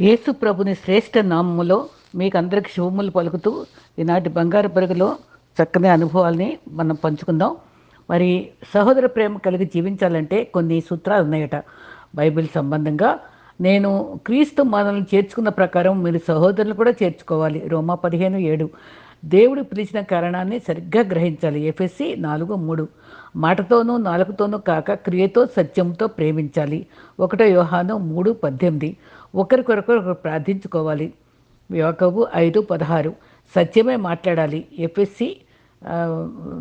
యేసు ప్రభుని శ్రేష్ఠ నామములో మీకు అందరికి శుభములు పలుకుతూ ఈనాటి బంగారు పెరుగులో చక్కని అనుభవాల్ని మనం పంచుకుందాం. మరి సహోదర ప్రేమ కలిగి జీవించాలంటే కొన్ని సూత్రాలు ఉన్నాయట. బైబిల్ సంబంధంగా నేను క్రీస్తు మనల్ని చేర్చుకున్న ప్రకారం మీరు సహోదరులు కూడా చేర్చుకోవాలి. రోమా పదిహేను ఏడు. దేవుడు పిలిచిన కారణాన్ని సరిగ్గా గ్రహించాలి. ఎఫ్ఎస్సి నాలుగు మూడు. మాటతోనూ నాలుగుతోనూ కాక క్రియతో సత్యంతో ప్రేమించాలి. ఒకటో యోహాను మూడు పద్దెనిమిది. ఒకరికొరకొకరు ప్రార్థించుకోవాలి. యోకవు ఐదు పదహారు. సత్యమే మాట్లాడాలి. ఎఫ్ఎస్సి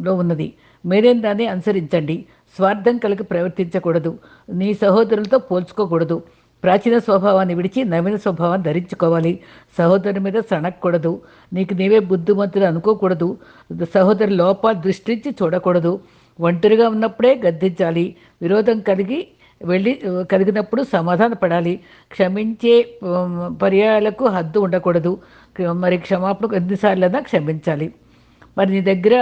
లో ఉన్నది. మీరేం దాన్ని అనుసరించండి. స్వార్థం కలిగి ప్రవర్తించకూడదు. నీ సహోదరులతో పోల్చుకోకూడదు. ప్రాచీన స్వభావాన్ని విడిచి నవీన స్వభావాన్ని ధరించుకోవాలి. సహోదరుని మీద సణక్కూడదు. నీకు నీవే బుద్ధిమంతులు అనుకోకూడదు. సహోదరు లోపాలు దృష్టించి చూడకూడదు. ఒంటరిగా ఉన్నప్పుడే గద్దించాలి. విరోధం కలిగి వెళ్ళి కలిగినప్పుడు సమాధాన పడాలి. క్షమించే పర్యాయాలకు హద్దు ఉండకూడదు. మరి క్షమాపణకు ఎన్నిసార్లైనా క్షమించాలి. మరి నీ దగ్గర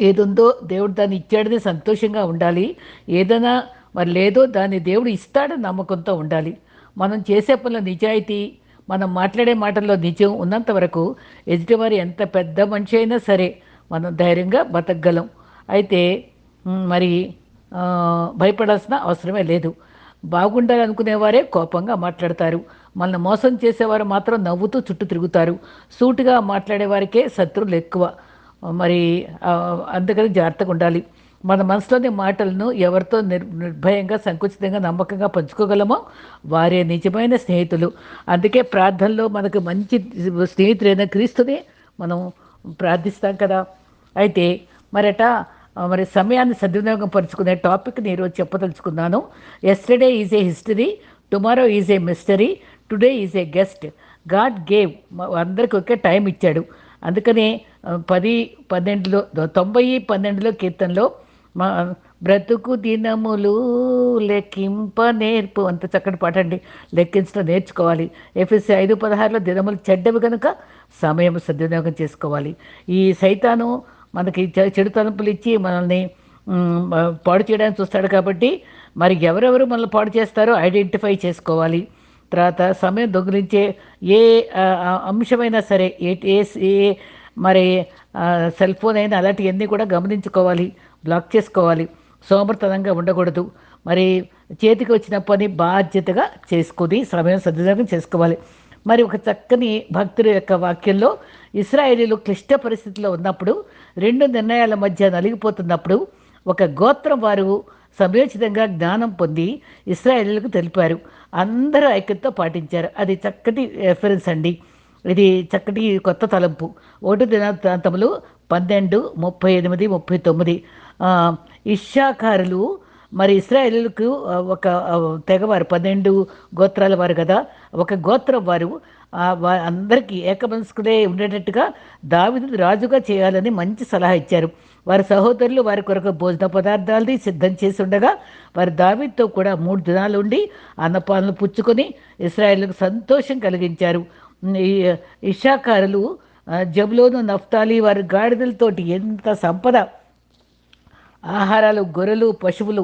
ఏదుందో దేవుడు దాన్ని ఇచ్చాడని సంతోషంగా ఉండాలి. ఏదైనా మరి లేదో దాన్ని దేవుడు ఇస్తాడని నమ్మకంతో ఉండాలి. మనం చేసే పనుల నిజాయితీ మనం మాట్లాడే మాటల్లో నిజం ఉన్నంత వరకు ఎదుటివారు ఎంత పెద్ద మనిషి అయినా సరే మనం ధైర్యంగా బతకగలం. అయితే మరి భయపడాల్సిన అవసరమే లేదు. బాగుండాలనుకునేవారే కోపంగా మాట్లాడతారు. మనల్ని మోసం చేసేవారు మాత్రం నవ్వుతూ చుట్టూ తిరుగుతారు. సూటుగా మాట్లాడేవారికే శత్రువులు ఎక్కువ. మరి అందుకని జాగ్రత్తగా ఉండాలి. మన మనసులోని మాటలను ఎవరితో నిర్ నిర్భయంగా సంకుచితంగా నమ్మకంగా పంచుకోగలమో వారే నిజమైన స్నేహితులు. అందుకే ప్రార్థనలో మనకు మంచి స్నేహితులైన క్రీస్తునే మనం ప్రార్థిస్తాం కదా. అయితే మరట మరి సమయాన్ని సద్వినియోగం పరుచుకునే టాపిక్ని ఈరోజు చెప్పదలుచుకున్నాను. Yesterday is a history tomorrow is a mystery today is a guest God gave అందరికి ఒకే టైం ఇచ్చాడు. అందుకనే పది పన్నెండులో తొంభై పన్నెండులో కీర్తనలో మా బ్రతుకు దినములు లెక్కింప నేర్పు అంత చక్కటి పాట అండి. లెక్కించడం నేర్చుకోవాలి. ఎఫ్ఎస్సి ఐదు పదహారులో దినములు చెడ్డవి కనుక సమయం సద్వినియోగం చేసుకోవాలి. ఈ సైతాను మనకి చెడు తలంపులు ఇచ్చి మనల్ని పాడు చేయడానికి చూస్తాడు కాబట్టి మరి ఎవరెవరు మనల్ని పాడు చేస్తారో ఐడెంటిఫై చేసుకోవాలి. తర్వాత సమయం దొంగిలించే ఏ అంశమైనా సరే ఏ ఏ మరి సెల్ ఫోన్ అయినా అలాంటివన్నీ కూడా గమనించుకోవాలి బ్లాక్ చేసుకోవాలి. సోమర్తనంగా ఉండకూడదు. మరి చేతికి వచ్చిన పని బాధ్యతగా చేసుకుని సమయం సద్వినియోగం చేసుకోవాలి. మరి ఒక చక్కని భక్తుడి యొక్క వాక్యంలో ఇస్రాయేలీలు క్లిష్ట పరిస్థితిలో ఉన్నప్పుడు రెండు నిర్ణయాల మధ్య నలిగిపోతున్నప్పుడు ఒక గోత్రం వారు సమయోచితంగా జ్ఞానం పొంది ఇస్రాయేళ్ళకు తెలిపారు. అందరూ ఐక్యతతో పాటించారు. అది చక్కటి రెఫరెన్స్ అండి. ఇది చక్కటి కొత్త తలంపు. ఒకటి దినాంతములు పన్నెండు ముప్పై ఎనిమిది ముప్పై తొమ్మిది. ఇషాకారులు మరి ఇస్రాయేలులకు ఒక తెగవారు పన్నెండు గోత్రాల వారు కదా. ఒక గోత్రం వారు అందరికీ ఏకమనస్కులే ఉండేటట్టుగా దావిదుని రాజుగా చేయాలని మంచి సలహా ఇచ్చారు. వారి సహోదరులు వారి కొరకు భోజన పదార్థాలని సిద్ధం చేసి ఉండగా వారి దావితో కూడా మూడు దినాలు ఉండి అన్నపాలను పుచ్చుకొని ఇస్రాయేల్కు సంతోషం కలిగించారు. ఇషాకారులు ఆ, జబులోను నఫ్తాలి వారి గాడిదలతోటి ఎంత సంపద ఆహారాలు గొర్రెలు పశువులు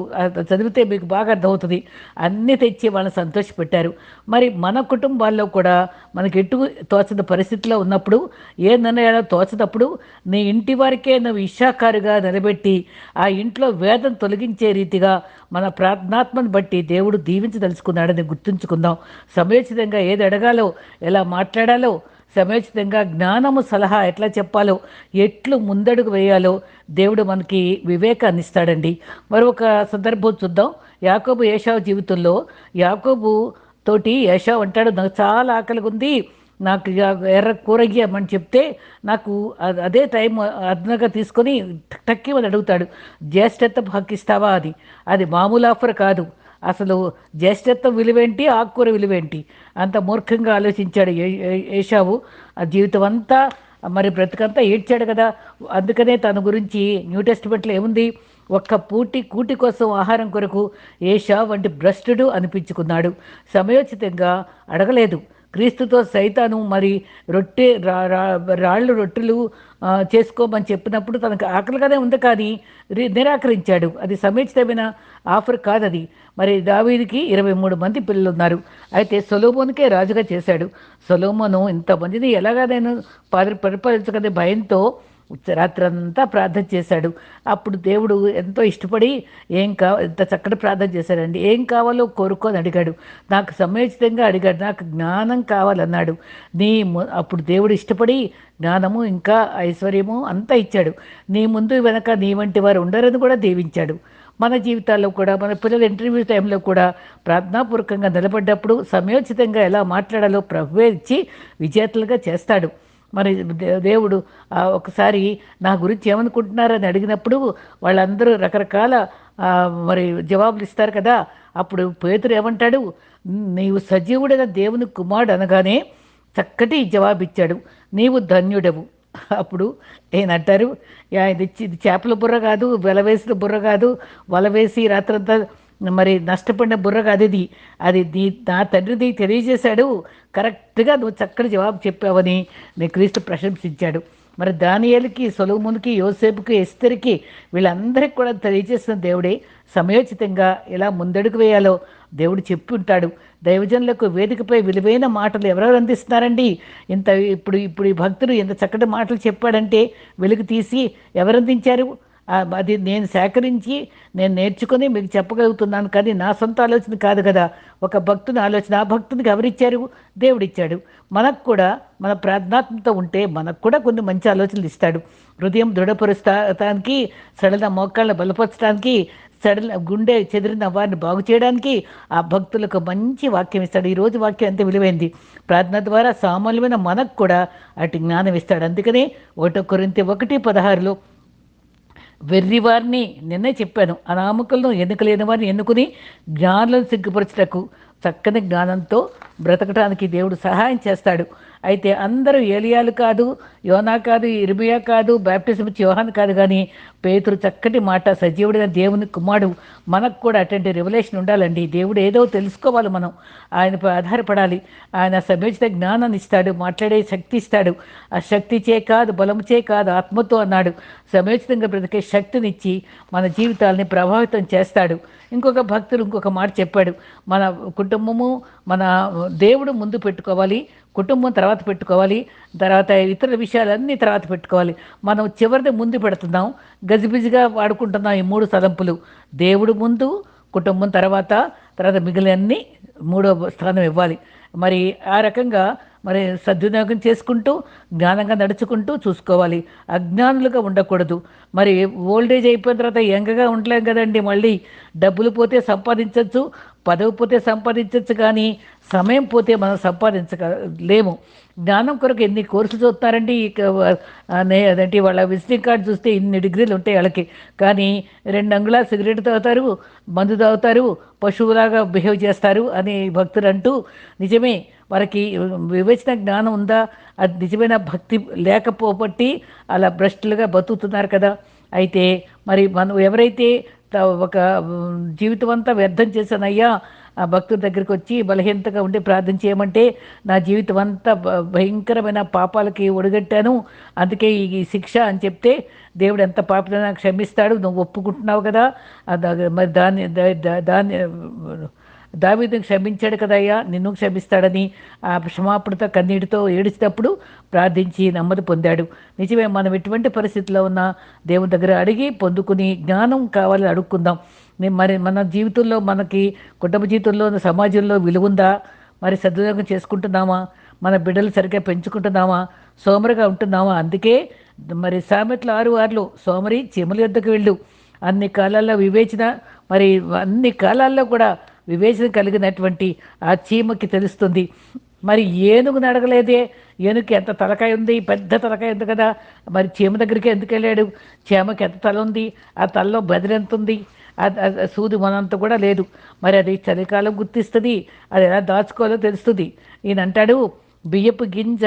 చదివితే మీకు బాగా అర్థమవుతుంది. అన్నీ తెచ్చి వాళ్ళని సంతోషపెట్టారు. మరి మన కుటుంబాల్లో కూడా మనకి ఎటు తోచని పరిస్థితిలో ఉన్నప్పుడు ఏ నిర్ణయాలు తోచనప్పుడు నీ ఇంటి వారికే నువ్వు ఇషాకారుగా నిలబెట్టి ఆ ఇంట్లో వేదం తొలగించే రీతిగా మన ప్రార్థనాత్మను బట్టి దేవుడు దీవించదలుచుకున్నాడని గుర్తుంచుకుందాం. సమయోచితంగా ఏది అడగాలో ఎలా మాట్లాడాలో సమయోచితంగా జ్ఞానము సలహా ఎట్లా చెప్పాలో ఎట్లు ముందడుగు వేయాలో దేవుడు మనకి వివేకాన్ని ఇస్తాడండి. మరొక సందర్భం చూద్దాం. యాకోబు ఏషావు జీవితంలో యాకోబు తోటి ఏషావు అంటాడు నాకు చాలా ఆకలిగా ఉంది నాకు ఇక ఎర్ర కూర ఇయ్యమని చెప్తే నాకు అదే టైం అదనంగా తీసుకొని టక్కి అని అడుగుతాడు. జ్యేష్ఠత హక్కు ఇస్తావా? అది మామూలు ఆఫర్ కాదు. అసలు జ్యేష్ఠత్వం విలువేంటి ఆకుకూర విలువేంటి? అంత మూర్ఖంగా ఆలోచించాడు ఏ- ఏషావు. ఆ జీవితం అంతా మరి బ్రతుకంతా ఏడ్చాడు కదా. అందుకనే తన గురించి న్యూ టెస్ట్మెంట్లో ఏముంది? ఒక్క పూటి కూటి కోసం ఆహారం కొరకు ఏషా వంటి భ్రష్టుడు అనిపించుకున్నాడు. సమయోచితంగా అడగలేదు. క్రీస్తుతో సైతాను మరి రొట్టె రా రా- రాళ్ళు రొట్టెలు చేసుకోమని చెప్పినప్పుడు తనకు ఆకలిగానే ఉంది కానీ రి- నిరాకరించాడు. అది సమీచితమైన ఆఫర్ కాదది. మరి దావీదికి ఇరవై మూడు మంది పిల్లలు ఉన్నారు అయితే సొలోమోనికే రాజుగా చేశాడు. సొలోమోను ఇంతమందిని ఎలాగైనా పరి పరిపాలించగనే భయంతో రాత్రంతా ప్రార్థన చేశాడు. అప్పుడు దేవుడు ఎంతో ఇష్టపడి ఏం కా ఎంత చక్కటి ప్రార్థన చేశాడండి ఏం కావాలో కోరుకొని అడిగాడు. నాకు సమయోచితంగా అడిగాడు. నాకు జ్ఞానం కావాలన్నాడు. నీ ము- అప్పుడు దేవుడు ఇష్టపడి జ్ఞానము ఇంకా ఐశ్వర్యము అంతా ఇచ్చాడు. నీ ముందు వెనక నీ వంటి వారు ఉండరని కూడా దీవించాడు. మన జీవితాల్లో కూడా మన పిల్లల ఇంటర్వ్యూ టైంలో కూడా ప్రార్థనాపూర్వకంగా నిలబడ్డప్పుడు సమయోచితంగా ఎలా మాట్లాడాలో ప్రభువే ఇచ్చి విజేతలుగా చేస్తాడు. మరి దే- దేవుడు ఒకసారి నా గురించి ఏమనుకుంటున్నారని అడిగినప్పుడు వాళ్ళందరూ రకరకాల మరి జవాబులు ఇస్తారు కదా. అప్పుడు పేతురు ఏమంటాడు నీవు సజీవుడైన దేవుని కుమారుడు అనగానే చక్కటి జవాబు ఇచ్చాడు నీవు ధన్యుడవు. అప్పుడు ఏనంటారు అంటారు ఇది చేపల బుర్ర కాదు వల వేసిన బుర్ర కాదు. వల వేసి రాత్రంతా మరి నష్టపడిన బుర్ర కాదు అది నీ నా తండ్రిది తెలియజేశాడు. కరెక్ట్గా నువ్వు చక్కటి జవాబు చెప్పావని నీ క్రీస్తు ప్రశంసించాడు. మరి దానియేలుకి సొలోమునికి యోసేపుకి ఎస్తరికి వీళ్ళందరికీ కూడా తెలియజేసిన దేవుడే సమయోచితంగా ఎలా ముందడుగు వేయాలో దేవుడు చెప్పి ఉంటాడు దైవజనులకు వేదికపై విలువైన మాటలు ఎవరెవరు అందిస్తున్నారండి? ఇంత ఇప్పుడు ఇప్పుడు ఈ భక్తుడు ఎంత చక్కటి మాటలు చెప్పాడంటే వెలుగు తీసి ఎవరు అందించారు అది నేను సేకరించి నేను నేర్చుకుని మీకు చెప్పగలుగుతున్నాను కానీ నా సొంత ఆలోచన కాదు కదా. ఒక భక్తుని ఆలోచన ఆ భక్తునికి ఎవరిచ్చారు? దేవుడిచ్చాడు. మనకు కూడా మన ప్రార్థనాత్మత ఉంటే మనకు కూడా కొన్ని మంచి ఆలోచనలు ఇస్తాడు. హృదయం దృఢపరుస్తానికి సడల మోకాళ్ళను బలపరచడానికి సడల గుండె చెదిరిన వారిని బాగు చేయడానికి ఆ భక్తులకు మంచి వాక్యం ఇస్తాడు. ఈరోజు వాక్యం ఎంత విలువైంది. ప్రార్థన ద్వారా సామాన్యమైన మనకు కూడా అటు జ్ఞానం ఇస్తాడు. అందుకనే ఒకటో కొరింత ఒకటి పదహారులో వెర్రివారిని నిన్నే చెప్పాను. అనామకులను ఎన్నికలేని వారిని ఎన్నుకుని జ్ఞానులను సిగ్గుపరచుటకు చక్కని జ్ఞానంతో బ్రతకటానికి దేవుడు సహాయం చేస్తాడు. అయితే అందరూ ఏలియాలు కాదు యోనా కాదు ఇర్మియా కాదు బ్యాప్టిజం ఇచ్చి యోహాన్ కాదు కానీ పేతురు చక్కటి మాట సజీవుడైన దేవుని కుమారుడు మనకు కూడా అటువంటి రెవల్యూషన్ ఉండాలండి. దేవుడు ఏదో తెలుసుకోవాలి మనం. ఆయనపై ఆధారపడాలి. ఆయన సమయోచిత జ్ఞానాన్ని ఇస్తాడు మాట్లాడే శక్తి ఇస్తాడు. ఆ శక్తిచే కాదు బలము చే కాదు ఆత్మతో అన్నాడు. సమయోచితంగా బ్రతికే శక్తినిచ్చి మన జీవితాలని ప్రభావితం చేస్తాడు. ఇంకొక భక్తులు ఇంకొక మాట చెప్పాడు. మన కుటుంబము మన దేవుడు ముందు పెట్టుకోవాలి. కుటుంబం తర్వాత పెట్టుకోవాలి తర్వాత ఇతర విషయాలన్నీ తర్వాత పెట్టుకోవాలి. మనం చివరిది ముందు పెడుతున్నాం గజిబిజిగా వాడుకుంటున్నాం ఈ మూడు తలంపులు. దేవుడు ముందు కుటుంబం తర్వాత తర్వాత మిగిలినన్ని మూడో స్థానం ఇవ్వాలి. మరి ఆ రకంగా మరి సద్వినియోగం చేసుకుంటూ జ్ఞానంగా నడుచుకుంటూ చూసుకోవాలి. అజ్ఞానులుగా ఉండకూడదు. మరి ఓల్డేజ్ అయిపోయిన తర్వాత యంగ్గా ఉండలేం కదండి మళ్ళీ. డబ్బులు పోతే సంపాదించవచ్చు పదవి పోతే సంపాదించవచ్చు కానీ సమయం పోతే మనం సంపాదించక లేము. జ్ఞానం కొరకు ఎన్ని కోర్సులు చూస్తున్నారండి ఇక అదేంటి వాళ్ళ విజిటింగ్ కార్డు చూస్తే ఇన్ని డిగ్రీలు ఉంటాయి వాళ్ళకి. కానీ రెండు అంగుళాలు సిగరెట్ తాగుతారు మందు తాగుతారు పశువులాగా బిహేవ్ చేస్తారు అని భక్తులు అంటూ నిజమే వారికి వివేచన జ్ఞానం ఉందా? అది నిజమైన భక్తి లేకపోబట్టి అలా భ్రష్టులుగా బతుకుతున్నారు కదా. అయితే మరి మనం ఎవరైతే ఒక జీవితం అంతా వ్యర్థం చేశానయ్యా. ఆ భక్తుడి దగ్గరికి వచ్చి బలహీనతగా ఉండి ప్రార్థన చేయమంటే నా జీవితం అంతా భ- భయంకరమైన పాపాలకి ఒడిగట్టాను. అందుకే ఈ శిక్ష అని చెప్తే దేవుడు ఎంత పాపదైనా క్షమిస్తాడు. నువ్వు ఒప్పుకుంటున్నావు కదా. మరి దాన్ని దాన్ని దావీదుని క్షమించాడు కదయ్యా నిన్ను క్షమిస్తాడని ఆ క్షమాపణతో కన్నీటితో ఏడిచినప్పుడు ప్రార్థించి నెమ్మది పొందాడు. నిజమే మనం ఎటువంటి పరిస్థితిలో ఉన్నా దేవుని దగ్గర అడిగి పొందుకుని జ్ఞానం కావాలని అడుక్కుందాం. మరి మన జీవితంలో మనకి కుటుంబ జీవితంలో సమాజంలో విలువుందా మరి సద్వినియోగం చేసుకుంటున్నామా? మన బిడ్డలు సరిగ్గా పెంచుకుంటున్నామా? సోమరిగా ఉంటున్నామా? అందుకే మరి సామెతలు ఆరు ఆరులో సోమరి చీమల యొద్దకు వెళ్ళు. అన్ని కాలాల్లో వివేచన మరి అన్ని కాలాల్లో కూడా వివేచన కలిగినటువంటి ఆ చీమకి తెలుస్తుంది. మరి ఏనుగు నడగలేదే ఏనుగుకి ఎంత తలకాయ ఉంది? పెద్ద తలకాయ ఉంది కదా. మరి చీమ దగ్గరికి ఎందుకు వెళ్ళాడు? చీమకి ఎంత తల ఉంది? ఆ తలలో బెదిరి ఎంత ఉంది? సూది మనంత కూడా లేదు. మరి అది చలికాలం గుర్తిస్తుంది. అది ఎలా దాచుకోవాలో తెలుస్తుంది. ఈయన అంటాడు బియ్యపు గింజ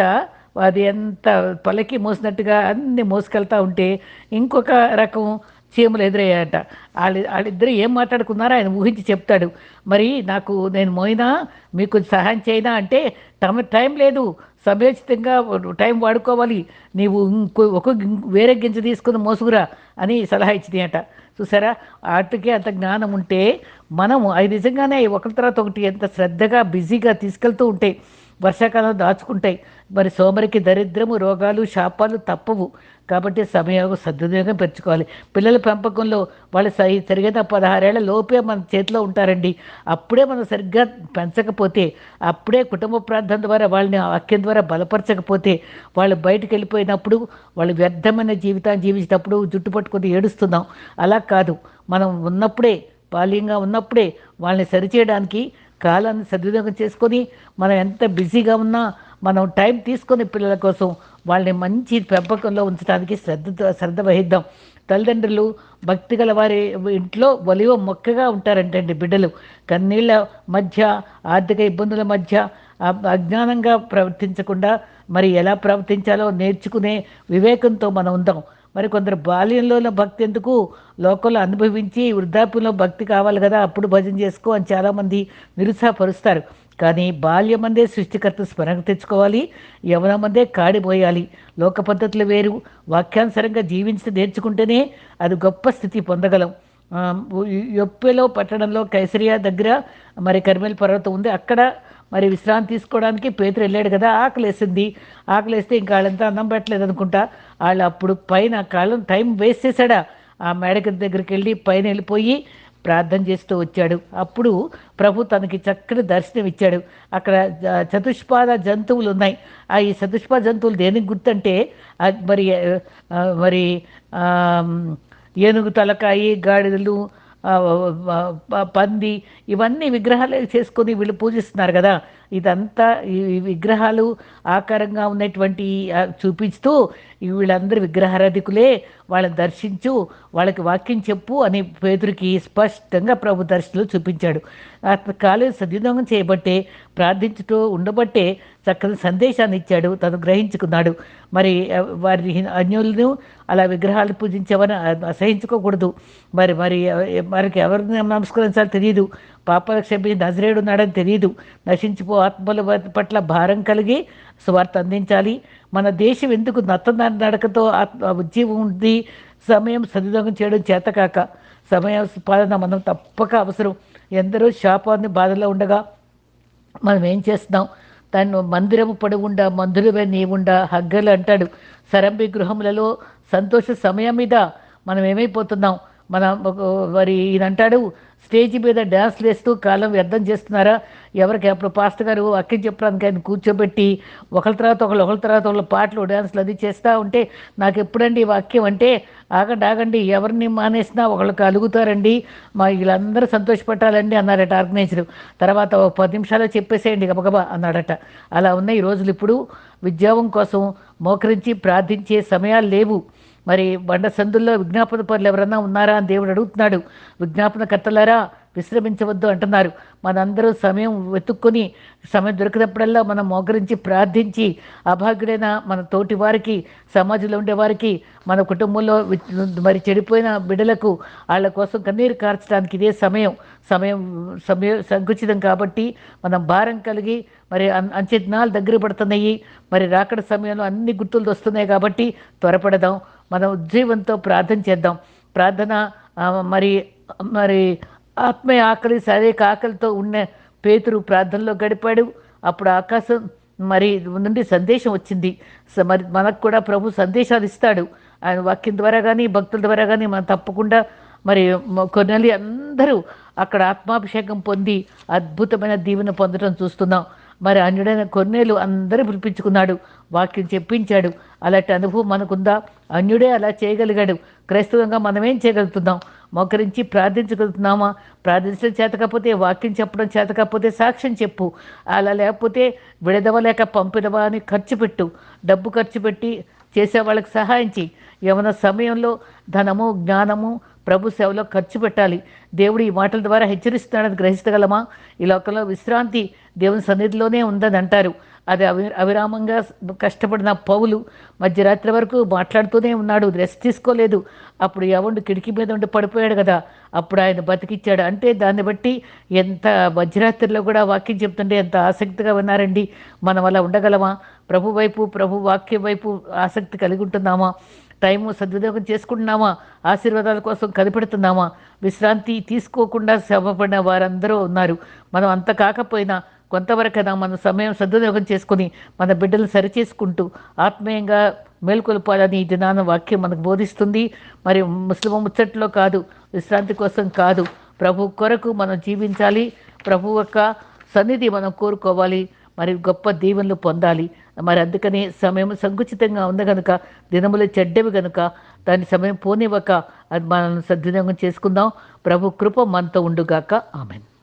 అది ఎంత పలకి మోసినట్టుగా అన్ని మోసుకెళ్తా ఉంటే ఇంకొక రకం చీమలు ఎదురయ్యాయట. వాళ్ళు వాళ్ళిద్దరు ఏం మాట్లాడుకున్నారో ఆయన ఊహించి చెప్తాడు. మరి నాకు నేను మోయినా మీకు కొంచెం సహాయం చేయనా అంటే తమ టైం లేదు. సమయోచితంగా టైం వాడుకోవాలి. నీవు ఇంకో ఒక గిం- వేరే గింజ తీసుకుని మోసుకురా అని సలహా ఇచ్చినాయట. చూసారా? వాటికి అంత జ్ఞానం ఉంటే మనము అది నిజంగానే ఒకరి తర్వాత ఒకటి ఎంత శ్రద్ధగా బిజీగా తీసుకెళ్తూ ఉంటే వర్షాకాలం దాచుకుంటాయి. మరి సోమరికి దరిద్రము రోగాలు శాపాలు తప్పవు. కాబట్టి సమయం సద్వినియోగం పెంచుకోవాలి. పిల్లల పెంపకంలో వాళ్ళు సరి సరిగ్గా పదహారేళ్ళ లోపే మన చేతిలో ఉంటారండి. అప్పుడే మనం సరిగ్గా పెంచకపోతే అప్పుడే కుటుంబ ప్రార్థన ద్వారా వాళ్ళని వాక్యం ద్వారా బలపరచకపోతే వాళ్ళు బయటకు వెళ్ళిపోయినప్పుడు వాళ్ళు వ్యర్థమైన జీవితాన్ని జీవించేటప్పుడు జుట్టు పట్టుకొని ఏడుస్తున్నాం. అలా కాదు. మనం ఉన్నప్పుడే బాల్యంగా ఉన్నప్పుడే వాళ్ళని సరిచేయడానికి కాలాన్ని సద్వినియోగం చేసుకొని మనం ఎంత బిజీగా ఉన్నా మనం టైం తీసుకొని పిల్లల కోసం వాళ్ళని మంచి పెంపకంలో ఉంచడానికి శ్రద్ధ శ్రద్ధ వహిద్దాం. తల్లిదండ్రులు భక్తి గల వారి ఇంట్లో ఒలివ మొక్కగా ఉంటారంటండి బిడ్డలు. కన్నీళ్ళ మధ్య ఆర్థిక ఇబ్బందుల మధ్య అజ్ఞానంగా ప్రవర్తించకుండా మరి ఎలా ప్రవర్తించాలో నేర్చుకునే వివేకంతో మనం ఉందాం. మరి కొందరు బాల్యంలోనే భక్తి ఎందుకు లోకంలో అనుభవించి వృద్ధాప్యంలో భక్తి కావాలి కదా అప్పుడు భజన చేసుకో అని చాలామంది నిరుత్సాహపరుస్తారు. కానీ బాల్యమందే సృష్టికర్త స్మరణ తెచ్చుకోవాలి యవనమందే కాడిపోయాలి. లోక పద్ధతులు వేరు. వాక్యానుసరంగా జీవించి నేర్చుకుంటేనే అది గొప్ప స్థితి పొందగలం. ఆ, యొప్పెలో పట్టణంలో కైసరియా దగ్గర మరి కరిమేల పర్వతం ఉంది. అక్కడ మరి విశ్రాంతి తీసుకోవడానికి పేతురు వెళ్ళాడు కదా ఆకలేసింది. ఆకలేస్తే ఇంకా వాళ్ళంతా అన్నం పెట్టలేదు అనుకుంటా. వాళ్ళు అప్పుడు పైన కాళ్ళను టైం వేస్ట్ చేశాడా. ఆ మేడకి దగ్గరికి వెళ్ళి పైన వెళ్ళిపోయి ప్రార్థన చేస్తూ వచ్చాడు. అప్పుడు ప్రభు తనకి చక్కటి దర్శనం ఇచ్చాడు. అక్కడ చతుష్పాద జంతువులు ఉన్నాయి. ఆ ఈ చతుష్పాద జంతువులు దేనికి గుర్తంటే మరి మరి ఏనుగు తలకాయి గాడిదలు పంది ఇవన్నీ విగ్రహాలు చేసుకొని వీళ్ళు పూజిస్తున్నారు కదా. ఇదంతా ఈ విగ్రహాలు ఆకారంగా ఉన్నటువంటి చూపిస్తూ వీళ్ళందరూ విగ్రహారాధికులే వాళ్ళని దర్శించు వాళ్ళకి వాక్యం చెప్పు అని పేదరికి స్పష్టంగా ప్రభు దర్శనలు చూపించాడు. ఆ కాలేజ్ సద్వినియోగం చేయబట్టే ప్రార్థించుతూ ఉండబట్టే చక్కని సందేశాన్ని ఇచ్చాడు తను గ్రహించుకున్నాడు. మరి వారి అన్యులను అలా విగ్రహాలు పూజించేవని అసహించుకోకూడదు. మరి మరి మరికి ఎవరిని నమస్కరించాలో తెలియదు. పాపాల క్షమి నజరేడు ఉన్నాడని తెలియదు నశించిపో ఆత్మల పట్ల భారం కలిగి స్వార్థ అందించాలి. మన దేశం ఎందుకు నత్త నడకతో ఆత్మ ఉద్యమం ఉంది సమయం సద్వినియోగం చేయడం చేతకాక. సమయ పాలన మనం తప్పక అవసరం. ఎందరో శాపాన్ని బాధలో ఉండగా మనం ఏం చేస్తున్నాం? తను మందిరము పడుగుండా మందురమే నీవుండా హగ్గలు అంటాడు. సరంభి గృహములలో సంతోష సమయం మీద మనం ఏమైపోతున్నాం? మన మరి ఈయన అంటాడు స్టేజ్ మీద డ్యాన్స్లు వేస్తూ కాలం వ్యర్థం చేస్తున్నారా? ఎవరికి? అప్పుడు పాస్టర్ గారు వాక్యం చెప్పడానికి ఆయన కూర్చోబెట్టి ఒకరి తర్వాత ఒకళ్ళు ఒకరి తర్వాత ఒకళ్ళు పాటలు డ్యాన్స్లు అది చేస్తూ ఉంటే నాకు ఎప్పుడండి వాక్యం అంటే ఆగండి ఆగండి ఎవరిని మానేసినా ఒకళ్ళకి అలుగుతారండి మా వీళ్ళందరూ సంతోషపెట్టాలండి అన్నారట ఆర్గనైజర్. తర్వాత ఒక పది నిమిషాలు చెప్పేసేయండి గబగబా అన్నాడట. అలా ఉన్నాయి ఈ రోజులు ఇప్పుడు. విద్యావం కోసం మోకరించి ప్రార్థించే సమయాలు లేవు. మరి బండ సందుల్లో విజ్ఞాపన పనులు ఎవరన్నా ఉన్నారా అని దేవుడు అడుగుతున్నాడు. విజ్ఞాపన కర్తలారా విశ్రమించవద్దు అంటున్నారు. మనందరూ సమయం వెతుక్కొని సమయం దొరికినప్పుడల్లా మనం మోకరించి ప్రార్థించి అభాగ్యుడైన మన తోటి వారికి సమాజంలో ఉండే వారికి మన కుటుంబంలో మరి చెడిపోయిన బిడ్డలకు వాళ్ళ కోసం కన్నీరు కార్చడానికి ఇదే సమయం. సమయం సమయం సంకుచితం కాబట్టి మనం భారం కలిగి మరి అంచనాలు దగ్గర పడుతున్నాయి. మరి రాకడ సమయంలో అన్ని గుర్తులు వస్తున్నాయి కాబట్టి త్వరపడదాం. మనం ఉజ్జీవంతో ప్రార్థన చేద్దాం. ప్రార్థన మరి మరి ఆత్మీయ ఆకలి శారీరక ఆకలితో ఉన్న పేతురు ప్రార్థనలో గడిపాడు. అప్పుడు ఆకాశం మరి నుండి సందేశం వచ్చింది. స- మరి మనకు కూడా ప్రభు సందేశాలు ఇస్తాడు. ఆయన వాక్యం ద్వారా కానీ భక్తుల ద్వారా కానీ మనం తప్పకుండా మరి కొన్నెల్లి అందరూ అక్కడ ఆత్మాభిషేకం పొంది అద్భుతమైన దీవెన పొందడం చూస్తున్నాం. మరి అన్యుడైన కొన్నేలు అందరూ పిలిపించుకున్నాడు. వాక్యం చెప్పించాడు. అలాంటి అనుభవం మనకుందా? అన్యుడే అలా చేయగలిగాడు. క్రైస్తవంగా మనమేం చేయగలుగుతున్నాం? మోకరించి ప్రార్థించగలుగుతున్నామా? ప్రార్థించడం చేతకపోతే వాక్యం చెప్పడం చేతకపోతే సాక్ష్యం చెప్పు. అలా లేకపోతే విడదవ లేక పంపినవా అని ఖర్చు పెట్టు. డబ్బు ఖర్చు పెట్టి చేసే వాళ్ళకి సహాయం చేయి ఏమైనా సమయంలో ధనము జ్ఞానము ప్రభు సేవలో ఖర్చు పెట్టాలి. దేవుడు ఈ మాటల ద్వారా హెచ్చరిస్తున్నాడని గ్రహిస్తగలమా ఈ లోకంలో విశ్రాంతి దేవుని సన్నిధిలోనే ఉందని అంటారు. అది అవి అవిరామంగా కష్టపడిన పౌలు మధ్యరాత్రి వరకు మాట్లాడుతూనే ఉన్నాడు. రెస్ట్ తీసుకోలేదు. అప్పుడు యవనుడు కిటికీ మీద ఉండి పడిపోయాడు కదా. అప్పుడు ఆయన బతికిచ్చాడు. అంటే దాన్ని బట్టి ఎంత మధ్యరాత్రిలో కూడా వాక్యం చెప్తుంటే ఎంత ఆసక్తిగా ఉన్నారండి. మనం అలా ఉండగలమా? ప్రభు వైపు ప్రభు వాక్యం వైపు ఆసక్తి కలిగి ఉంటున్నామా? టైము సద్వినియోగం చేసుకుంటున్నామా? ఆశీర్వాదాల కోసం కనిపెడుతున్నామా? విశ్రాంతి తీసుకోకుండా శ్రమపడిన వారందరూ ఉన్నారు. మనం అంత కాకపోయినా కొంతవరకైనా మన సమయం సద్వినియోగం చేసుకుని మన బిడ్డలు సరిచేసుకుంటూ ఆత్మీయంగా మేల్కొల్పాలని ఈ దినాన వాక్యం మనకు బోధిస్తుంది. మరి ముస్లిం ముచ్చట్లో కాదు విశ్రాంతి కోసం కాదు. ప్రభు కొరకు మనం జీవించాలి. ప్రభు యొక్క సన్నిధి మనం కోరుకోవాలి. మరి గొప్ప దీవెనలు పొందాలి. మరి అందుకని సమయం సంకుచితంగా ఉంది కనుక దినములు చెడ్డవి కనుక దాని సమయం పోనివ్వక అది మనం సద్వినియోగం చేసుకుందాం. ప్రభు కృప మనతో ఉండుగాక. ఆమెను.